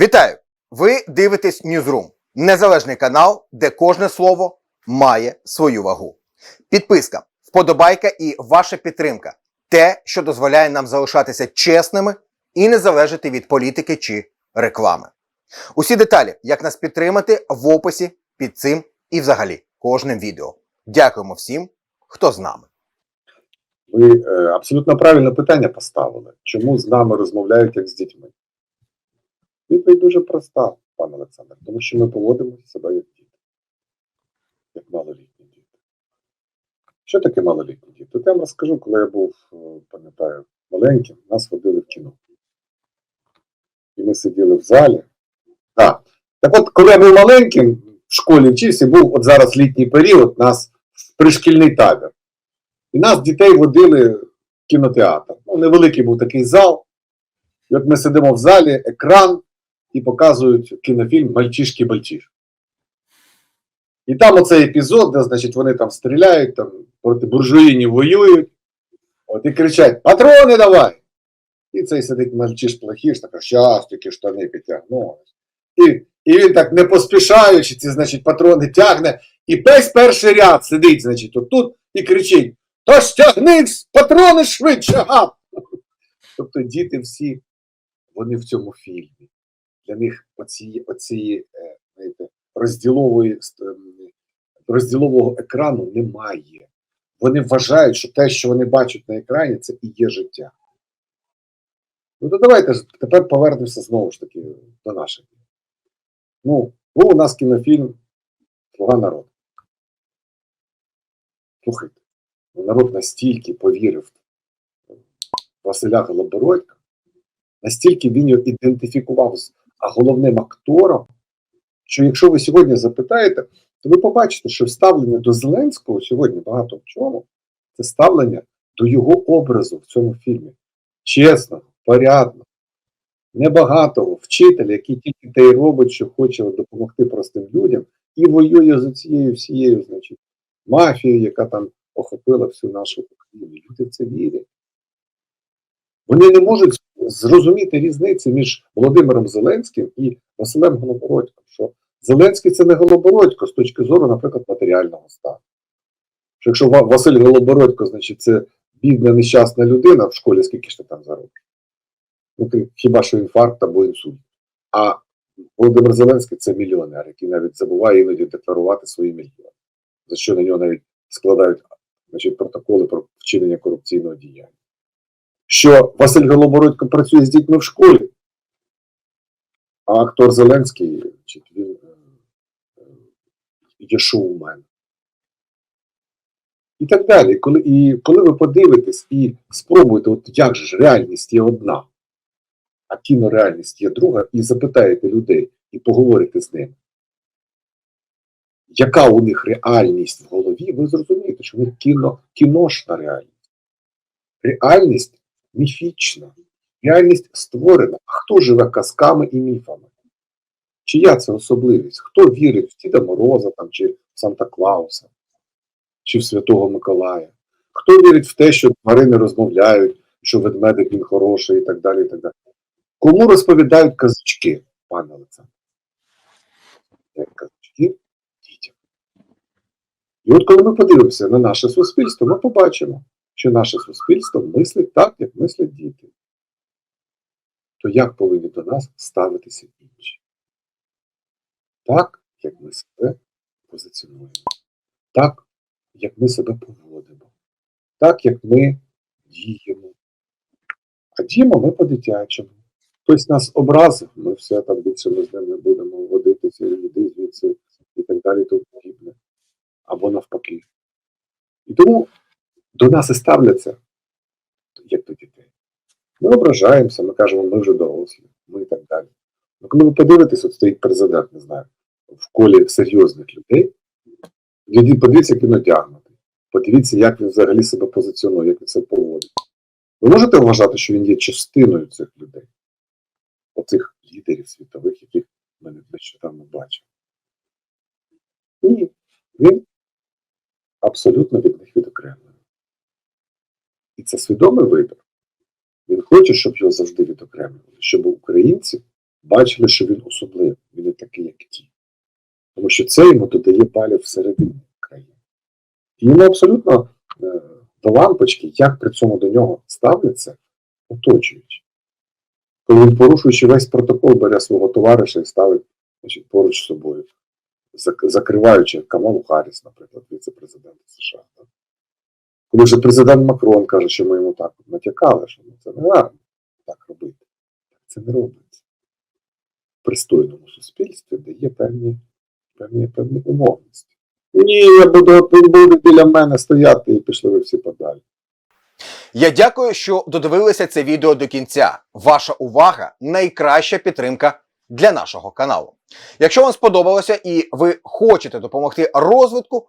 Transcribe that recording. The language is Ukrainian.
Вітаю! Ви дивитесь Newsroom – незалежний канал, де кожне слово має свою вагу. Підписка, вподобайка і ваша підтримка те, що дозволяє нам залишатися чесними і не залежати від політики чи реклами. Усі деталі, як нас підтримати, в описі під цим і взагалі кожним відео. Дякуємо всім, хто з нами. Ви е, абсолютно правильне питання поставили. Чому з нами розмовляють як з дітьми? Відповідь дуже проста, пане Олександр, тому що ми поводимо себе як діти, як малолітні діти. Що таке малолітні діти? От я вам розкажу, коли я був, е, пам'ятаю, маленьким, нас водили в кіно. І ми сиділи в залі. Так. Так от, коли я був маленьким, в школі вчився, був от зараз літній період, нас в пришкільний табір. І нас дітей водили в кінотеатр. Ну, невеликий був такий зал. І от ми сидимо в залі, екран, і показують кінофільм Мальчишки-бальчиш. І там оцей епізод, де, значить, вони там стріляють, там проти буржуїнів воюють, от і кричать: Патрони давай! І цей сидить мальчиш плохіш, така, щас тільки штани підтягнулись. І, і він так не поспішаючи, ці, значить, патрони тягне, і весь перший ряд сидить, значить, отут і кричить: Та стягніть патрони швидше! Гад! Тобто діти всі, вони в цьому фільмі. Для них оці, оці е, знаєте, розділової, ем, розділового екрану немає. Вони вважають, що те, що вони бачать на екрані, це і є життя. Ну то давайте тепер повернемося знову ж таки до наших. Ну, був у нас кінофільм Слуга народу. Слухайте, ну, народ настільки повірив в Василя Голобородька, настільки він його ідентифікував з а головним актором, що якщо ви сьогодні запитаєте, то ви побачите, що ставлення до Зеленського сьогодні багато в чому це ставлення до його образу в цьому фільмі. Чесно, порядно, небагатого вчителя, який тільки те й робить, що хоче допомогти простим людям, і воює з цією всією, значить, мафією, яка там охопила всю нашу Україну. Люди в це вірять. Вони не можуть зрозуміти різниці між Володимиром Зеленським і Василем Голобородьком. Що Зеленський це не Голобородько з точки зору, наприклад, матеріального стану. Що якщо Василь Голобородько, значить, це бідна нещасна людина в школі, скільки ж ти там заробиш? Ну, ти, хіба що інфаркт або інсульт. А Володимир Зеленський це мільйонер, який навіть забуває іноді декларувати свої мільйони, за що на нього навіть складають значить, протоколи про вчинення корупційного діяння що Василь Голобородько працює з дітьми в школі, а актор Зеленський чи він е, е, є шоумен. І так далі. Коли, і коли ви подивитесь і спробуєте, от як же ж реальність є одна, а кінореальність є друга, і запитаєте людей, і поговорите з ними, яка у них реальність в голові, ви зрозумієте, що в них кіно, кіношна реальність. Реальність міфічна. Реальність створена. А хто живе казками і міфами? Чия це особливість? Хто вірить в Діда Мороза там, чи в Санта Клауса, чи в Святого Миколая? Хто вірить в те, що тварини розмовляють, що ведмедик він хороший і так далі. і так далі. Кому розповідають казочки, пане Олександр? Казочки дітям. І от коли ми подивимося на наше суспільство, ми побачимо, що наше суспільство мислить так, як мислять діти. То як повинні до нас ставитися інші? Так, як ми себе позиціонуємо, так, як ми себе поводимо, так, як ми діємо. А діємо ми по-дитячому. Хтось нас образив, ми все там більше ми з ним не будемо водитися, йди звідси і так далі, тому подібне. Або навпаки. І тому до нас і ставляться, як до дітей. Ми ображаємося, ми кажемо, ми вже дорослі, ми і так далі. Ну, коли ви подивитесь, от стоїть президент, не знаю, в колі серйозних людей, подивіться, як він одягнутий. Подивіться, як він взагалі себе позиціонує, як він це поводить. Ви можете вважати, що він є частиною цих людей, оцих лідерів світових, яких ми нещодавно бачили? Ні, він абсолютно від них відокремлений. І це свідомий вибір. Він хоче, щоб його завжди відокремлювали, щоб українці бачили, що він особливий, він не такий, як ті. Тому що це йому додає балів всередині країни. І йому абсолютно е, до лампочки, як при цьому до нього ставляться, оточують. Коли він, порушуючи весь протокол, бере свого товариша і ставить значить, поруч з собою, закриваючи Камалу Харріс, наприклад, віце-президента США. Так? Коли вже президент Макрон каже, що ми йому так натякали, що ну, це не гарно так робити. Це не робиться. В пристойному суспільстві дає певні, певні, певні умовності. Ні, я буду, буде біля мене стояти і пішли ви всі подалі. Я дякую, що додивилися це відео до кінця. Ваша увага найкраща підтримка для нашого каналу. Якщо вам сподобалося і ви хочете допомогти розвитку,